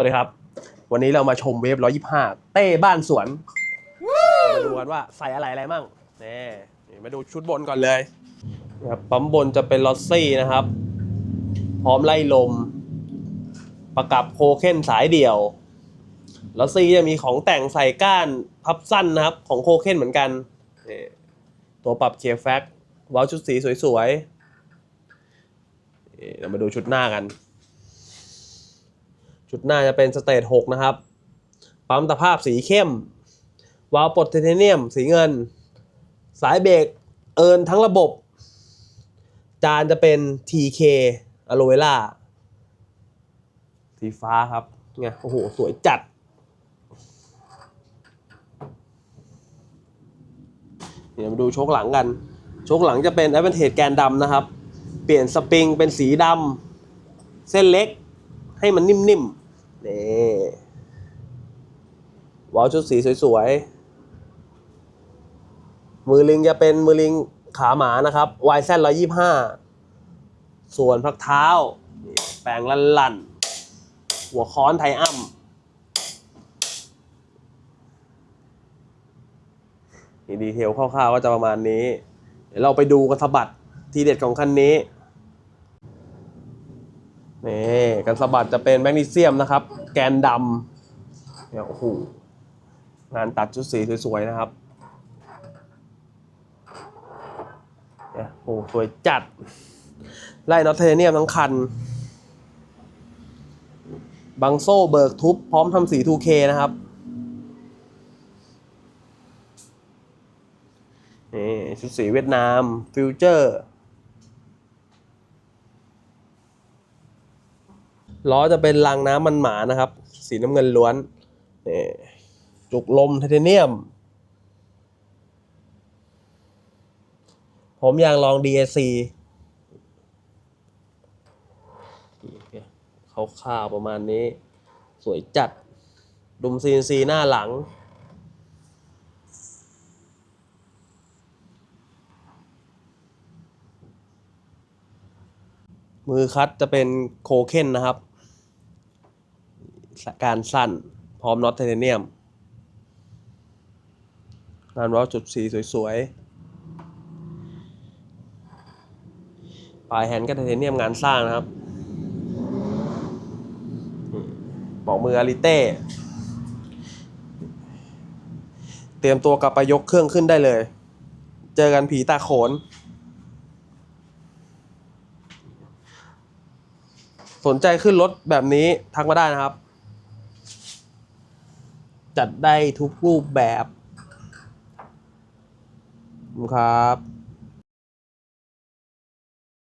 สวัสดีครับ วันนี้เรามาชมเวฟ 125 เต้บ้านสวน มาดูกันว่าใส่อะไรอะไรมั่งนี่นี่มาดูชุดบนก่อนเลยนะครับปั๊มบนจะเป็นลอสซี่นะครับ พร้อมไล่ลม ประกับโคเคนสายเดี่ยวลอสซี่จะมีของแต่งใส่ก้านพับสั้นนะครับ ของโคเคนเหมือนกันนี่ตัวปรับเคแฟกวาล์วชุดสีสวยๆนี่เรามาดูชุดหน้ากัน ชุดหน้าจะเป็นสเตท6นะครับ ปั๊มตะภาพสีเข้ม วาล์วปลดไทเทเนียมสีเงิน สายเบรกเอินทั้งระบบ จานจะเป็น TK อโลเวล่าสีฟ้าครับไงโอ้โห สวยจัด เดี๋ยวมาดูโชคหลังกัน โชคหลังจะเป็น a d v a n t a g e แกนดำนะครับ เปลี่ยนสปริงเป็นสีดำ เส้นเล็ก ให้มันนิ่มๆนี่วอลชุดสีสวยๆ มือลิงจะเป็นมือลิงขาหมานะครับ YZ 125ส่วนพักเท้านี่แปลงลั่นๆหัวค้อนไทอัมนี่ดีเทลคร่าวๆก็จะประมาณนี้ เดี๋ยวเราไปดูกันสบัดทีเด็ดของคันนี้ นี่กันสะบัดจะเป็นแมกนีเซียมนะครับ แกนดำเนี่ยโอ้โหงานตัดชุดสีสวยๆนะครับเนี่ยโอ้โหสวยจัด ไล่น็อตเทเนียมทั้งคัน บังโซ่เบิกทุบพร้อมทำสี 2K นะครับนี่ชุดสีเวียดนามฟิวเจอร์ ล้อจะเป็นรางน้ำมันหมานะครับ สีน้ำเงินล้วนนี่จุกลมไทเทเนียม ผมยางลอง DAC เขาข่าวประมาณนี้ สวยจัด ดุม CNC หน้าหลังมือคัดจะเป็นโคเคนนะครับ การสั้น พร้อมน็อตไทเทเนียมงานวอจุดสีสวยๆ ปลายแฮนด์ก็ไทเทเนียมงานสร้างนะครับบอกมืออาริเต้ เตรียมตัวกลับไปยกเครื่องขึ้นได้เลย เจอกันผีตาโขน สนใจขึ้นรถแบบนี้ทักมาได้นะครับ จัดได้ทุกรูปแบบครับ